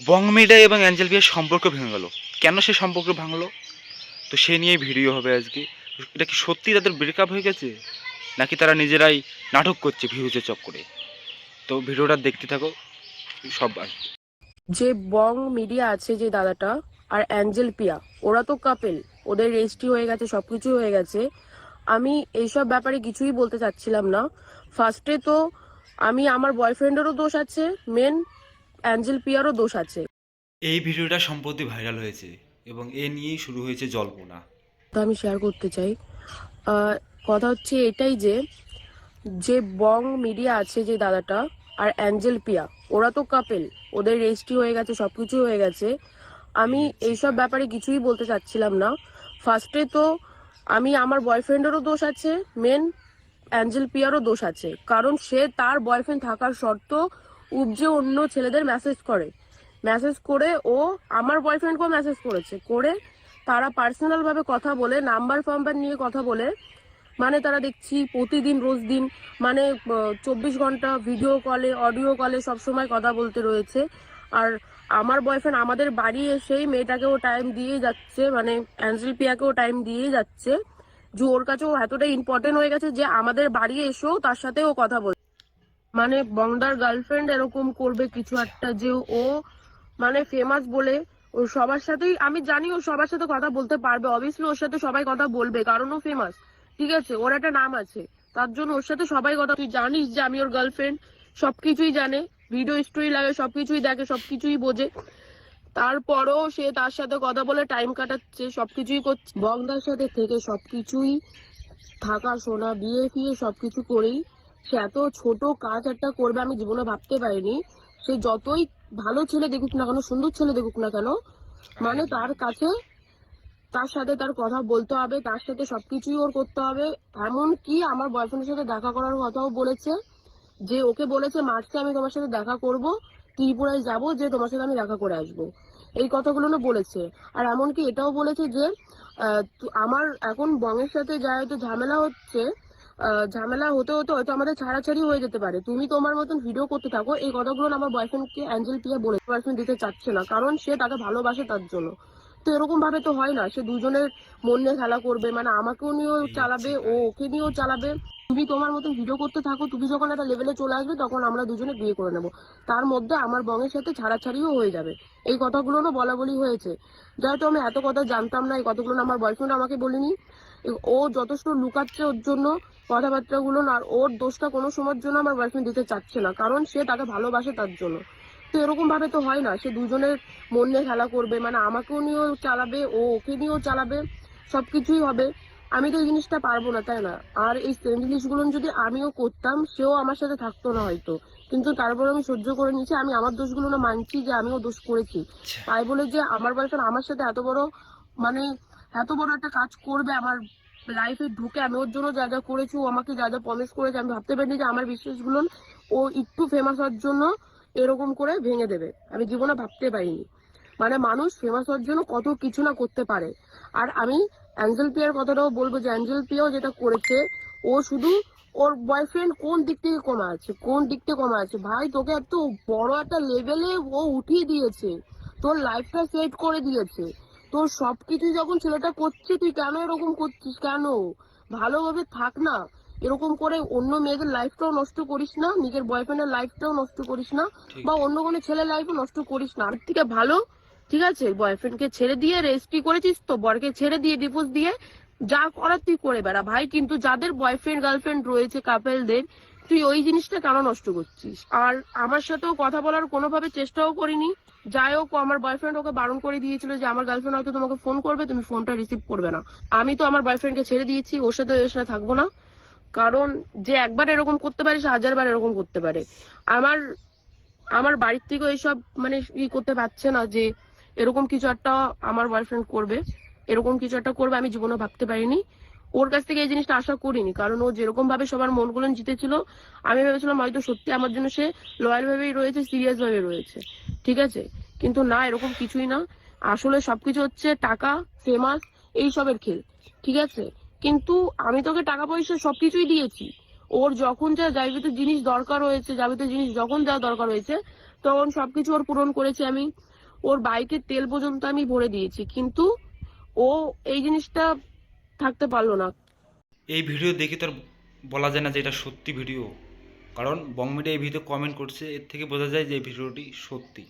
বং media এবং Angel বিয়ের সম্পর্ক ভেঙে গেল। কেন সে সম্পর্ক ভাঙলো? তো সে নিয়ে ভিডিও হবে আজকে। এটা কি সত্যি তাদের ব্রেকআপ হয়ে গেছে? নাকি তারা নিজেরাই নাটক করছে ভিউজের চক্করে? তো ভিডিওটা দেখতে থাকো, সব যে বং মিডিয়া আছে যে দাদাটা আর অ্যাঞ্জেল পিয়া, ওরা তো কাপেল ওদের রেজিস্ট্রি হয়ে গেছে সবকিছু হয়ে গেছে। আমি এইসব ব্যাপারে কিছুই বলতে চাচ্ছিলাম না। ফার্স্টে তো আমি, আমার বয়ফ্রেন্ডেরও দোষ আছে মেন অ্যাঞ্জেল পিয়ারও দোষ আছে। এই ভিডিওটা সম্প্রতি ভাইরাল হয়েছে এবং এ নিয়েই শুরু হয়েছে জল্পনা। তো আমি শেয়ার করতে চাই। কথা হচ্ছে এটাই যে যে বং মিডিয়া আছে যে দাদাটা আর অ্যাঞ্জেল পিয়া ওরা তো কাপেল ওদের রেজিস্ট্রি হয়ে গেছে সবকিছু হয়ে গেছে। আমি এইসব ব্যাপারে কিছুই বলতে চাচ্ছিলাম না। ফার্স্টে তো আমি আমার বয়ফ্রেন্ডেরও দোষ আছে মেন অ্যাঞ্জেল পিয়ারও দোষ আছে। কারণ সে তার বয়ফ্রেন্ড থাকার শর্ত উপজে অন্য ছেলেদের মেসেজ করে। মেসেজ করে ও আমার বয়ফ্রেন্ডকেও মেসেজ করেছে। করে তারা পার্সোনাল ভাবে কথা বলে নাম্বার ফাম্বার নিয়ে কথা বলে। মানে তারা দেখছি প্রতিদিন, রোজ দিন মানে চব্বিশ ঘণ্টা ভিডিও কলে অডিও কলে সবসময় কথা বলতে রয়েছে। আর আমার বয়ফ্রেন্ড আমাদের বাড়ি এসেই মেয়েটাকেও টাইম দিয়ে যাচ্ছে মানে অ্যাঞ্জেল পিয়াকেও টাইম দিয়ে যাচ্ছে। যে ওর কাছেও এতটা ইম্পর্টেন্ট হয়ে গেছে যে আমাদের বাড়ি এসেও তার সাথে ও কথা বলে মানে বংদার গার্লফ্রেন্ড এরকম করবে কিছু একটা যে ও মানে ফেমাস বলে ও সবার সাথেই, আমি জানি ও সবার সাথে কথা বলতে পারবে। অবভিয়াসলি ওর সাথে সবাই কথা বলবে, কারণ ও ফেমাস ঠিক আছে, ওর একটা নাম আছে। তার জন্য ওর সাথে সবাই কথা, তুই জানিস যে আমি ওর গার্লফ্রেন্ড সবকিছুই জানে। ভিডিও স্টোরি লাগে, সবকিছুই দেখে, সবকিছুই বোঝে। তারপরও সে তার সাথে কথা বলে টাইম কাটাচ্ছে, সবকিছুই করছে। বংদার সাথে থেকে সবকিছুই থাকা, শোনা বিয়ে ফিয়ে সবকিছু করেই সে এত ছোট কাজ একটা করবে আমি জীবনে ভাবতে পারিনি। সে যতই ভালো ছেলে দেখুক না কেন, সুন্দর ছেলে দেখুক না কেন মানে তার কাছে তার সাথে তার কথা বলতে হবে, তার সাথে সবকিছুই ওর করতে হবে। এমন কি আমার বয়ফ্রেন্ডের সাথে দেখা করার কথাও বলেছে যে ওকে বলেছে, মার্চে আমি তোমার সাথে দেখা করব, ত্রিপুরায় যাব, যে তোমার সাথে আমি দেখা করে আসব। এই কথাগুলো না বলেছে। আর এমনকি এটাও বলেছে যে আমার এখন বংয়ের সাথে যা হয়তো ঝামেলা হচ্ছে ঝামেলা হতে হতে হয়তো আমাদের ছাড়াছাড়ি হয়ে যেতে পারে। তুমি তোমার মতন ভিডিও করতে থাকো। এই কথাগুলো আমার বয়ফ্রেন্ডকে অ্যাঞ্জেল পিয়া বলে বয়ফ্রেন্ড দিতে চাচ্ছে না। কারণ সে তাকে ভালোবাসে তার জন্য। তো এরকম ভাবে তো হয় না। সে দুজনের মন নিয়ে খেলা করবে। মানে আমাকেও নিয়েও চালাবে ও ওকে নিয়েও চালাবে। তুমি তোমার মতো ভিডিও করতে থাকো, তুমি যখন একটা লেভেলে চলে আসবে, তখন আমরা দুজনে বিয়ে করে নেব। তার মধ্যে আমার বংয়ের সাথে ছাড়াছাড়িও হয়ে যাবে। এই কথাগুলো না বলা বলি হয়েছে। যেহেতু আমি এত কথা জানতাম না, এই কথাগুলো আমার বয়ফ্রেন্ড আমাকে বলিনি। ও যথেষ্ট লুকাচ্ছে ওর জন্য কথাবার্তাগুলো, আর ওর দোষটা কোনো সময়ের জন্য আমার বয়ফ্রেন্ড দিতে চাচ্ছে না, কারণ সে তাকে ভালোবাসে তার জন্য। তো এরকম ভাবে তো হয় না, সে দুজনের মন নিয়ে খেলা করবে মানে আমাকেও নিয়েও চালাবে, ও ওকে নিয়েও চালাবে, সবকিছুই হবে। আমি তো এই জিনিসটা পারব না তাই না? আর এই সেম জিনিসগুলো যদি আমিও করতাম সেও আমার সাথে থাকতো না হয়তো। কিন্তু তারপর আমি সহ্য করে নিয়েছি আমি আমার দোষগুলো না মানছি যে আমিও দোষ করেছি। তাই বলে যে আমার বয়ফ্রেন্ড আমার সাথে এত বড় মানে এত বড় একটা কাজ করবে আমার লাইফে ঢুকে আমি ওর জন্য যা যা করেছি ও আমাকে যা যা প্রমিস করেছে আমি ভাবতে পারিনি যে আমার বিশ্বাসগুলো ও একটু ফেমাস হওয়ার জন্য এরকম করে ভেঙে দেবে। আমি জীবনে ভাবতে পারিনি। মানে মানুষ ফেমাস হওয়ার জন্য কত কিছু না করতে পারে। আর আমি অ্যাঞ্জেল পিয়ার কথাটাও বলব যে অ্যাঞ্জেল পিয়াও যেটা করেছে ও শুধু ওর বয়ফ্রেন্ড কোন দিক থেকে কমা আছে কোন দিক থেকে কমা আছে? ভাই তোকে এত বড় একটা লেভেলে ও উঠিয়ে দিয়েছে তোর লাইফটা সেট করে দিয়েছে। তোর সবকিছু যখন ছেলেটা করছে তুই কেন এরকম করছিস? কেন? ভালোভাবে থাক না। এরকম করে অন্য মেয়েদের লাইফটাও নষ্ট করিস না নিজের বয়ফ্রেন্ডের লাইফটাও নষ্ট করিস না বা অন্য কোনো ছেলের লাইফও নষ্ট করিস না। আর থেকে ভালো ঠিক আছে? বয়ফ্রেন্ডকে ছেড়ে দিয়ে রেজিস্ট্রি করেছিস তো? বরকে ছেড়ে দিয়ে ডিভোর্স দিয়ে যা করার তুই করে বেড়া। ভাই, কিন্তু যাদের বয়ফ্রেন্ড গার্লফ্রেন্ড রয়েছে কাপেলদের তুই ওই জিনিসটা কেন নষ্ট করছিস? আর আমার সাথেও কথা বলার কোনোভাবে চেষ্টাও করিনি। যাই হোক আমার বয়ফ্রেন্ড ওকে বারণ করে দিয়েছিল যে, আমার গার্লফ্রেন্ড হয়তো তোমাকে ফোন করবে, তুমি ফোনটা রিসিভ করবে না। আমি তো আমার বয়ফ্রেন্ডকে ছেড়ে দিয়েছি, ওর সাথে ওর সাথে থাকব না। কারণ যে একবার এরকম করতে পারে, সে হাজারবার এরকম করতে পারে। আমার আমার বাড়ির থেকেও এইসব মানে ই করতে পারছে না যে এরকম কিছু একটা আমার বয়ফ্রেন্ড করবে, এরকম কিছু একটা করবে আমি জীবনে ভাবতে পারিনি। ওর কাছ থেকে এই জিনিসটা আশা করিনি, কারণ ও যেরকম ভাবে সবার মনগুলো জিতেছিল, আমি ভেবেছিলাম হয়তো সত্যি আমার জন্য সে লয়াল ভাবেই রয়েছে সিরিয়াস ভাবে রয়েছে। ঠিক আছে? কিন্তু না, এরকম কিছুই না। আসলে সবকিছু হচ্ছে টাকা ফেমাস এইসবের খেল। ঠিক আছে? কিন্তু আমি তোকে টাকা পয়সা সবকিছুই দিয়েছি। ওর যখন যা যাবিত জিনিস দরকার হয়েছে যাবিত জিনিস যখন যা দরকার হয়েছে, তখন সবকিছু ওর পূরণ করেছি আমি। ওর বাইকের তেল পর্যন্ত আমি ভরে দিয়েছি, কিন্তু ও এই জিনিসটা থাকতে পারল না। এই ভিডিও দেখে তো আর বলা যায় না যে এটা সত্যি ভিডিও, কারণ বংমিডিয়া এই ভিডিও কমেন্ট করছে, এর থেকে বোঝা যায় যে এই ভিডিওটি সত্যি।